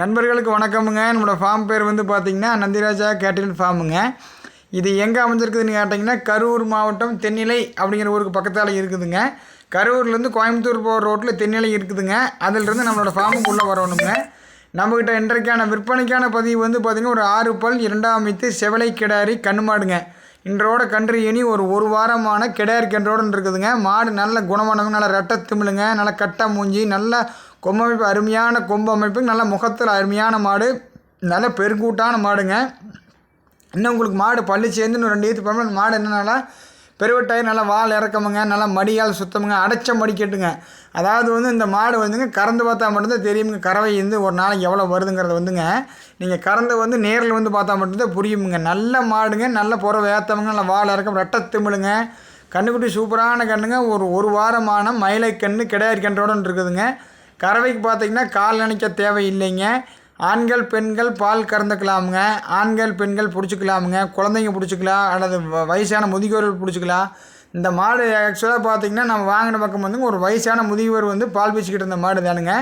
நண்பர்களுக்கு வணக்கமுங்க. நம்மளோட ஃபார்ம் பேர் வந்து பார்த்திங்கன்னா நந்திராஜா கேட்டில் ஃபார்முங்க இது எங்கே அமைஞ்சிருக்குதுன்னு கேட்டிங்கன்னா கரூர் மாவட்டம் தென்னிலை அப்படிங்கிற ஊருக்கு பக்கத்தால் இருக்குதுங்க. கரூர்லேருந்து கோயம்புத்தூர் போகிற ரோட்டில் தென்னிலை இருக்குதுங்க. அதிலிருந்து நம்மளோட ஃபார்முக்குள்ளே வரணுங்க. நம்மக்கிட்ட இன்றைக்கான விற்பனைக்கான பதிவு வந்து பார்த்திங்கன்னா ஒரு ஆறு பல் இரண்டாம் வைத்து செவலை கிடாரி கண்ணுமாடுங்க இன்றோட கன்று இனி ஒரு ஒரு வாரமான கிடாரி கன்றோடு இருக்குதுங்க மாடு நல்ல குணமானவங்க நல்ல ரெட்டை திமிழுங்க நல்ல கட்டை மூஞ்சி நல்ல கொம்பமைப்பு அருமையான கொம்பு அமைப்பு நல்ல முகத்தில் அருமையான மாடு நல்ல பெருங்கூட்டான மாடுங்க. இன்னும் உங்களுக்கு மாடு பள்ளி சேர்ந்து இன்னும் ரெண்டு ஏற்று மாடு என்னென்னா பெருவட்டாய் நல்லா வால் இறக்கமுங்க நல்லா மடியால் சுத்தமுங்க அடைச்ச மடி கேட்டுங்க. அதாவது வந்து இந்த மாடு வந்துங்க கறந்து பார்த்தா மட்டும்தான் தெரியுமுங்க கறவை வந்து ஒரு நாளைக்கு எவ்வளோ வருதுங்கிறத வந்துங்க. நீங்கள் கறந்து வந்து நேரில் வந்து பார்த்தா மட்டும்தான் புரியுமுங்க. நல்ல மாடுங்க நல்ல புறவை ஏற்றவங்க நல்லா வால் இறக்கம் ரெட்டை திமிழுங்க. கண்ணுக்குட்டி சூப்பரான கண்ணுங்க ஒரு ஒரு வாரமான மயிலை கன்று கிடையாது கன்றோடன்னு இருக்குதுங்க. கறவைக்கு பார்த்தீங்கன்னா கால் நினைக்க தேவையில்லைங்க. ஆண்கள் பெண்கள் பால் கறந்துக்கலாமுங்க. ஆண்கள் பெண்கள் பிடிச்சிக்கலாமுங்க. குழந்தைங்க பிடிச்சிக்கலாம் அல்லது வயசான முதியோர்கள் பிடிச்சிக்கலாம் இந்த மாடு ஆக்சுவலாக பார்த்திங்கன்னா நம்ம வாங்கின பக்கம் வந்து ஒரு வயசான முதியோர் வந்து பால் பிச்சுக்கிட்டு இருந்த மாடு தானுங்க.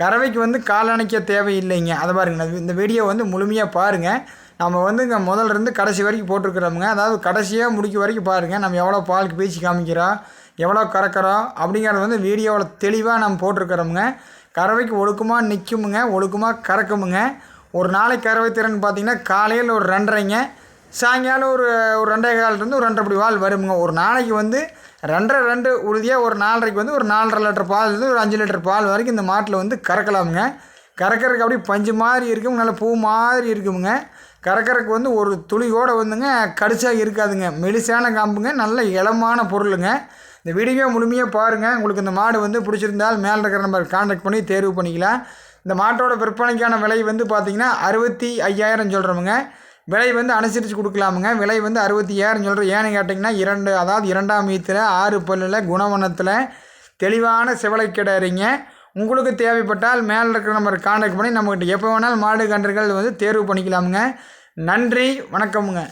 கறவைக்கு வந்து காலணைக்க தேவையில்லைங்க. அதை பாருங்க இந்த வீடியோ வந்து முழுமையாக பாருங்கள் நம்ம வந்து இங்கே முதல்ல இருந்து கடைசி வரைக்கும் போட்டிருக்கிறோமுங்க. அதாவது கடைசியாக முடிக்க வரைக்கும் பாருங்கள் நம்ம எவ்வளோ பாலுக்கு பேச்சு காமிக்கிறோம். எவ்வளோ கறக்கிறோம் அப்படிங்கிறது வந்து வீடியோவில் தெளிவாக நம்ம போட்டிருக்கிறோமுங்க. கறவைக்கு ஒழுக்கமாக நிற்குமுங்க ஒழுக்கமாக கறக்குமுங்க. ஒரு நாளைக்கு கறவை திறன் பார்த்திங்கன்னா காலையில் ஒரு ரெண்டரைங்க சாயங்காலம் ஒரு ஒரு ரெண்டே காலிலேருந்து ஒரு ரெண்டரை படி பால் வருமுங்க. ஒரு நாளைக்கு வந்து ரெண்டரை ரெண்டு உறுதியாக ஒரு நாலரைக்கு வந்து ஒரு நாலரை லிட்டர் பால்லேருந்து ஒரு அஞ்சு லிட்டர் பால் வரைக்கும் இந்த மாட்டில் வந்து கறக்கலாமுங்க. கறக்கிறதுக்கு அப்படியே பஞ்சு மாதிரி இருக்கும் நல்ல பூ மாதிரி இருக்குமுங்க. கறக்கிறதுக்கு வந்து ஒரு துளி கூட வந்துங்க கடிச்சாக இருக்காதுங்க. மெலிசான காம்புங்க நல்ல இளமான பொருளுங்க. இந்த வீடியோ முழுமையாக பாருங்கள் உங்களுக்கு இந்த மாடு வந்து பிடிச்சிருந்தால் மேலே இருக்கிற நம்பர் கான்டாக்ட் பண்ணி தேர்வு பண்ணிக்கலாம். இந்த மாட்டோட விற்பனைக்கான விலை வந்து பார்த்திங்கன்னா அறுபத்தி ஐயாயிரம் சொல்கிறோமுங்க விலை வந்து அனுசரித்து கொடுக்கலாமுங்க. விலை வந்து அறுபத்தி ஐயாயிரம் சொல்கிறோம் ஏன்னு கேட்டிங்கன்னா இரண்டு அதாவது இரண்டாம் ஈத்தில் ஆறு பல்லில் குணவனத்தில் தெளிவான செவலை கிடாரிங்க உங்களுக்கு தேவைப்பட்டால் மேலே இருக்கிற நம்பர் கான்டாக்ட் பண்ணி நம்மகிட்ட எப்போ வேணாலும் மாடு கன்றுகள் வந்து தேர்வு பண்ணிக்கலாமுங்க. நன்றி வணக்கமுங்க.